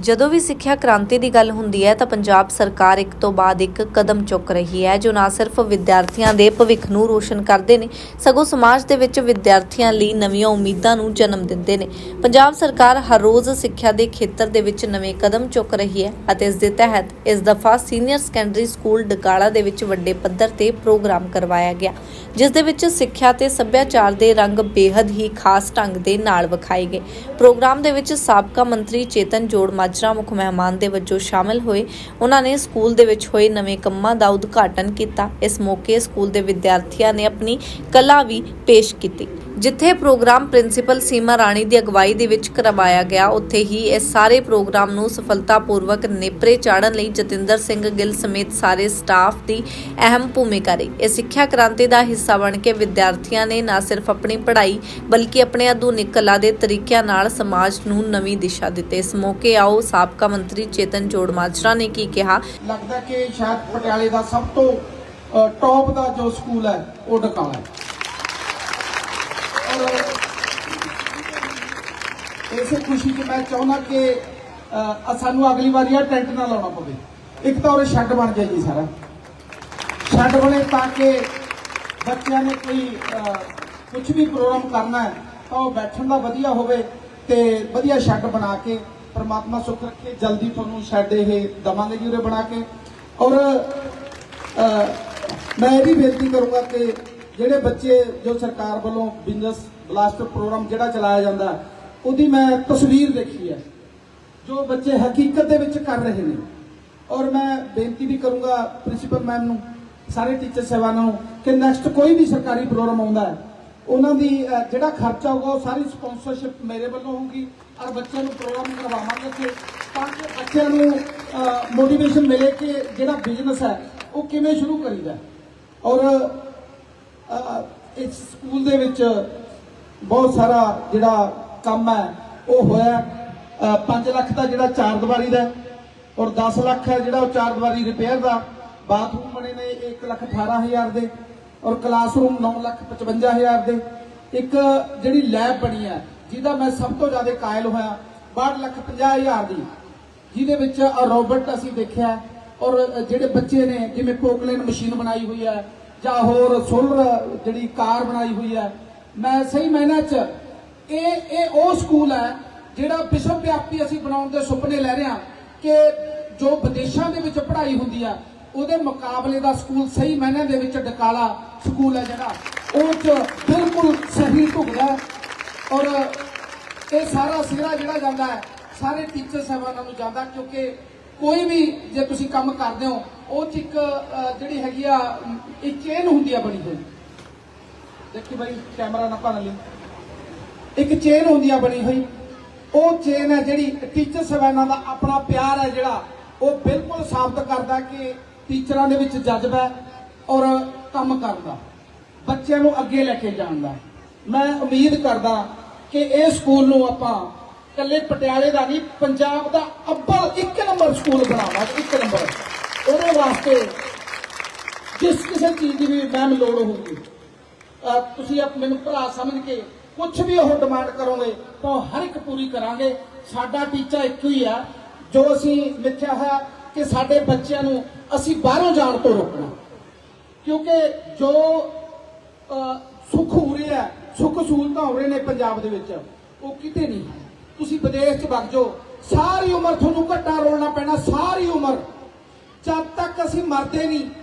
ਜਦੋਂ ਵੀ ਸਿੱਖਿਆ ਕ੍ਰਾਂਤੀ ਦੀ ਗੱਲ ਹੁੰਦੀ ਹੈ, ਤਾਂ ਪੰਜਾਬ ਸਰਕਾਰ ਇੱਕ ਤੋਂ ਬਾਅਦ ਇੱਕ ਕਦਮ ਚੁੱਕ ਰਹੀ ਹੈ, ਜੋ ਨਾ ਸਿਰਫ ਵਿਦਿਆਰਥੀਆਂ ਦੇ ਭਵਿੱਖ ਨੂੰ ਰੋਸ਼ਨ ਕਰਦੇ ਨੇ, ਸਗੋਂ ਸਮਾਜ ਦੇ ਵਿੱਚ ਵਿਦਿਆਰਥੀਆਂ ਲਈ ਨਵੀਆਂ ਉਮੀਦਾਂ ਨੂੰ ਜਨਮ ਦਿੰਦੇ ਨੇ। ਪੰਜਾਬ ਸਰਕਾਰ ਹਰ ਰੋਜ਼ ਸਿੱਖਿਆ ਦੇ ਖੇਤਰ ਦੇ ਵਿੱਚ ਨਵੇਂ ਕਦਮ ਚੁੱਕ ਰਹੀ ਹੈ ਅਤੇ ਇਸ ਦੇ ਤਹਿਤ ਇਸ ਦਫਾ ਸੀਨੀਅਰ ਸੈਕੰਡਰੀ ਸਕੂਲ ਡਕਾਲਾ ਦੇ ਵਿੱਚ ਵੱਡੇ ਪੱਧਰ ਤੇ ਪ੍ਰੋਗਰਾਮ ਕਰਵਾਇਆ ਗਿਆ, ਜਿਸ ਦੇ ਵਿੱਚ ਸਿੱਖਿਆ ਤੇ ਸੱਭਿਆਚਾਰ ਦੇ ਰੰਗ ਬੇहद ਹੀ ਖਾਸ ਢੰਗ ਦੇ ਨਾਲ ਵਿਖਾਏ ਗਏ। ਪ੍ਰੋਗਰਾਮ ਦੇ ਵਿੱਚ ਸਾਬਕਾ ਮੰਤਰੀ ਚੇਤਨ ਜੋੜਮਾ ਮਾਜਰਾ ਮੁੱਖ ਮਹਿਮਾਨ ਦੇ ਵਜੋਂ ਸ਼ਾਮਲ ਹੋਏ। ਉਹਨਾਂ ਨੇ ਸਕੂਲ ਦੇ ਵਿੱਚ ਹੋਏ ਨਵੇਂ ਕੰਮਾਂ ਦਾ ਉਦਘਾਟਨ ਕੀਤਾ। ਇਸ ਮੌਕੇ ਸਕੂਲ ਦੇ ਵਿਦਿਆਰਥੀਆਂ ਨੇ ਆਪਣੀ ਕਲਾ ਵੀ ਪੇਸ਼ ਕੀਤੀ। ਜਿੱਥੇ ਪ੍ਰੋਗਰਾਮ ਪ੍ਰਿੰਸੀਪਲ ਸੀਮਾ ਰਾਣੀ ਦੀ ਅਗਵਾਈ ਦੇ ਵਿੱਚ ਕਰਵਾਇਆ ਗਿਆ, ਉੱਥੇ ਹੀ ਇਸ ਸਾਰੇ ਪ੍ਰੋਗਰਾਮ ਨੂੰ ਸਫਲਤਾਪੂਰਵਕ ਨੇਪਰੇ ਚਾੜਨ ਲਈ ਜਤਿੰਦਰ ਸਿੰਘ ਗਿੱਲ ਸਮੇਤ ਸਾਰੇ ਸਟਾਫ ਦੀ ਅਹਿਮ ਭੂਮਿਕਾ ਰਹੀ। ਇਹ ਸਿੱਖਿਆ ਕ੍ਰਾਂਤੀ ਦਾ ਹਿੱਸਾ ਬਣ ਕੇ ਵਿਦਿਆਰਥੀਆਂ ਨੇ ਨਾ ਸਿਰਫ ਆਪਣੀ ਪੜ੍ਹਾਈ, ਬਲਕਿ ਆਪਣੇ ਆਧੁਨਿਕ ਕਲਾ ਦੇ ਤਰੀਕਿਆਂ ਨਾਲ ਸਮਾਜ ਨੂੰ ਨਵੀਂ ਦਿਸ਼ਾ ਦਿੱਤੀ। ਇਸ ਮੌਕੇ ਆਓ ਸਾਬਕਾ ਮੰਤਰੀ ਚੇਤਨ ਜੋੜਮਾਜਰਾ ਨੇ ਕੀ ਕਿਹਾ? ਲੱਗਦਾ ਕਿ ਸ਼ਾਇਦ ਪਟਿਆਲੇ ਦਾ ਸਭ ਤੋਂ ਟੌਪ ਦਾ ਜੋ ਸਕੂਲ ਹੈ, ਉਹ ਡਕਾਲਾ ਹੈ। ਇਸੇ ਖੁਸ਼ੀ 'ਚ ਮੈਂ ਚਾਹੁੰਦਾ ਕਿ ਸਾਨੂੰ ਅਗਲੀ ਵਾਰੀ ਇਹ ਟੈਂਟ ਨਾ ਲਾਉਣਾ ਪਵੇ। ਇੱਕ ਤਾਂ ਉਹ ਸ਼ੈੱਡ ਬਣ ਜਾਏ ਜੀ ਸਾਰਾ। ਸ਼ੈੱਡ ਬਣੇ ਤਾਂ ਕਿ ਬੱਚਿਆਂ ਨੇ ਕੋਈ ਕੁਝ ਵੀ ਪ੍ਰੋਗਰਾਮ ਕਰਨਾ ਹੈ, ਤਾਂ ਉਹ ਬੈਠਣ ਦਾ ਵਧੀਆ ਹੋਵੇ ਤੇ ਵਧੀਆ ਸ਼ੈੱਡ ਬਣਾ ਕੇ, ਪਰਮਾਤਮਾ ਸੁੱਖ ਰੱਖੇ, ਜਲਦੀ ਤੁਹਾਨੂੰ ਸ਼ੈੱਡ ਇਹ ਦਵਾਂਗੇ ਜੀ ਉਰੇ ਬਣਾ ਕੇ। ਔਰ ਮੈਂ ਇਹ ਵੀ ਬੇਨਤੀ ਕਰੂੰਗਾ ਕਿ ਜਿਹੜੇ ਬੱਚੇ ਜੋ ਸਰਕਾਰ ਵੱਲੋਂ ਬਿਜ਼ਨਸ ਬਲਾਸਟਰ ਪ੍ਰੋਗਰਾਮ ਜਿਹੜਾ ਚਲਾਇਆ ਜਾਂਦਾ ਉਹਦੀ ਮੈਂ ਤਸਵੀਰ ਦੇਖੀ ਹੈ, ਜੋ ਬੱਚੇ ਹਕੀਕਤ ਦੇ ਵਿੱਚ ਕਰ ਰਹੇ ਨੇ ਔਰ ਮੈਂ ਬੇਨਤੀ ਵੀ ਕਰੂੰਗਾ ਪ੍ਰਿੰਸੀਪਲ ਮੈਮ ਨੂੰ, ਸਾਰੇ ਟੀਚਰ ਸਹਿਬਾਨਾਂ ਨੂੰ, ਕਿ ਨੈਕਸਟ ਕੋਈ ਵੀ ਸਰਕਾਰੀ ਪ੍ਰੋਗਰਾਮ ਆਉਂਦਾ ਹੈ, ਉਹਨਾਂ ਦੀ ਜਿਹੜਾ ਖਰਚਾ ਹੋਊਗਾ ਉਹ ਸਾਰੀ ਸਪਾਂਸਰਸ਼ਿਪ ਮੇਰੇ ਵੱਲੋਂ ਹੋਊਗੀ, ਔਰ ਬੱਚਿਆਂ ਨੂੰ ਪ੍ਰੋਗਰਾਮ ਕਰਵਾਵਾਂਗੇ ਕਿ ਤਾਂ ਕਿ ਬੱਚਿਆਂ ਨੂੰ ਮੋਟੀਵੇਸ਼ਨ ਮਿਲੇ ਕਿ ਜਿਹੜਾ ਬਿਜ਼ਨਸ ਹੈ, ਉਹ ਕਿਵੇਂ ਸ਼ੁਰੂ ਕਰੀਦਾ ਹੈ। ਔਰ ਇਸ ਸਕੂਲ ਦੇ ਵਿੱਚ ਬਹੁਤ ਸਾਰਾ ਜਿਹੜਾ ਕੰਮ ਹੈ। ਉਹ ਹੋਇਆ 5 ਲੱਖ ਦਾ ਜਿਹੜਾ ਚਾਰ ਦੀਵਾਰੀ ਦਾ ਔਰ 10 ਲੱਖ ਹੈ ਜਿਹੜਾ ਉਹ ਚਾਰ ਦੀਵਾਰੀ ਰਿਪੇਅਰ ਦਾ। ਬਾਥਰੂਮ ਬਣੇ ਨੇ 1 ਲੱਖ 18000 ਦੇ ਔਰ ਕਲਾਸਰੂਮ 9 ਲੱਖ 55000 ਦੇ। ਇੱਕ ਜਿਹੜੀ ਲੈਬ ਬਣੀ ਹੈ, ਜਿਹਦਾ ਮੈਂ ਸਭ ਤੋਂ ਜ਼ਿਆਦਾ ਕਾਇਲ ਹੋਇਆ 62 ਲੱਖ 50000 ਦੀ। ਜਿਹਦੇ ਵਿੱਚ ਰੋਬੋਟ ਅਸੀਂ ਦੇਖਿਆ ਔਰ ਜਿਹੜੇ ਬੱਚੇ ਨੇ, ਜਿਵੇਂ ਪੋਕਲੇਨ ਮਸ਼ੀਨ ਬਣਾਈ ਹੋਈ ਹੈ ਜਾਂ ਹੋਰ ਸੋਲਰ ਜਿਹੜੀ ਕਾਰ ਬਣਾਈ ਹੋਈ ਹੈ। ਮੈਂ ਸਹੀ ਮਾਇਨੇ 'ਚ ਇਹ ਇਹ ਉਹ ਸਕੂਲ ਹੈ ਜਿਹੜਾ ਵਿਸ਼ਵ ਵਿਆਪੀ ਅਸੀਂ ਬਣਾਉਣ ਦੇ ਸੁਪਨੇ ਲੈ ਰਹੇ ਹਾਂ ਕਿ ਜੋ ਵਿਦੇਸ਼ਾਂ ਦੇ ਵਿੱਚ ਪੜ੍ਹਾਈ ਹੁੰਦੀ ਆ ਉਹਦੇ ਮੁਕਾਬਲੇ ਦਾ ਸਕੂਲ ਸਹੀ ਮਾਇਨੇ ਦੇ ਵਿੱਚ ਡਕਾਲਾ ਸਕੂਲ ਹੈ ਜਿਹੜਾ ਉਹ 'ਚ ਬਿਲਕੁਲ ਸਹੀ ਢੁਕਦਾ ਔਰ ਇਹ ਸਾਰਾ ਸਿਹਰਾ ਜਿਹੜਾ ਜਾਂਦਾ ਹੈ ਸਾਰੇ ਟੀਚਰ ਸਾਹਿਬਾਨਾਂ ਨੂੰ ਜਾਂਦਾ ਕਿਉਂਕਿ ਕੋਈ ਵੀ ਜੇ ਤੁਸੀਂ ਕੰਮ ਕਰਦੇ ਹੋ ਉਹ 'ਚ ਇੱਕ ਜਿਹੜੀ ਹੈਗੀ ਆ ਅਮ, ਇੱਕ ਚੇਨ ਹੁੰਦੀ ਆ ਬਣੀ ਹੋਈ। ਦੇਖੀ ਬਾਈ ਕੈਮਰਾ ਨਾ ਭੰਨ ਲਈ। ਇੱਕ ਚੇਨ ਹੁੰਦੀ ਆ ਬਣੀ ਹੋਈ। ਉਹ ਚੇਨ ਹੈ ਜਿਹੜੀ ਟੀਚਰ ਸਾਹਿਬਾਨਾਂ ਦਾ ਆਪਣਾ ਪਿਆਰ ਹੈ ਜਿਹੜਾ ਉਹ ਬਿਲਕੁਲ ਸਾਬਤ ਕਰਦਾ ਕਿ ਟੀਚਰਾਂ ਦੇ ਵਿੱਚ ਜਜ਼ਬਾ ਹੈ ਔਰ ਕੰਮ ਕਰਦਾ, ਬੱਚਿਆਂ ਨੂੰ ਅੱਗੇ ਲੈ ਕੇ ਜਾਣ ਦਾ ਮੈਂ ਉਮੀਦ ਕਰਦਾ ਕਿ ਇਹ ਸਕੂਲ ਨੂੰ ਆਪਾਂ ਇਕੱਲੇ ਪਟਿਆਲੇ ਦਾ ਨਹੀਂ, ਪੰਜਾਬ ਦਾ ਅੱਬਲ ਇੱਕ ਨੰਬਰ ਸਕੂਲ ਬਣਾਵਾਂਗੇ, ਇੱਕ ਨੰਬਰ। ਉਹਦੇ ਵਾਸਤੇ ਜਿਸ ਕਿਸੇ ਚੀਜ਼ ਦੀ ਵੀ ਮੈਮ ਲੋੜ ਹੋਊਗੀ ਤੁਸੀਂ ਆਪ ਮੈਨੂੰ ਭਰਾ ਸਮਝ ਕੇ ਕੁਝ ਵੀ ਉਹ ਡਿਮਾਂਡ ਕਰੋਗੇ ਤਾਂ ਉਹ ਹਰ ਇੱਕ ਪੂਰੀ ਕਰਾਂਗੇ। ਸਾਡਾ ਟੀਚਾ ਇੱਕੋ ਹੀ ਆ, ਜੋ ਅਸੀਂ ਮਿੱਥਿਆ ਹੈ ਕਿ ਸਾਡੇ ਬੱਚਿਆਂ ਨੂੰ ਅਸੀਂ ਬਾਹਰੋਂ ਜਾਣ ਤੋਂ ਰੋਕਣਾ। ਕਿਉਂਕਿ ਜੋ ਸੁੱਖ ਹੋ ਰਿਹਾ ਸੁੱਖ ਸਹੂਲਤਾਂ ਹੋ ਰਹੇ ਨੇ ਪੰਜਾਬ ਦੇ ਵਿੱਚ, ਉਹ ਕਿਤੇ ਨਹੀਂ ਤੁਸੀਂ ਵਿਦੇਸ਼ 'ਚ ਵਗ ਜਾਓ, ਸਾਰੀ ਉਮਰ ਤੁਹਾਨੂੰ ਘੱਟਾ ਰੋਲਣਾ ਪੈਣਾ, ਸਾਰੀ ਉਮਰ। ਜਦ ਤੱਕ ਅਸੀਂ ਮਰਦੇ ਨਹੀਂ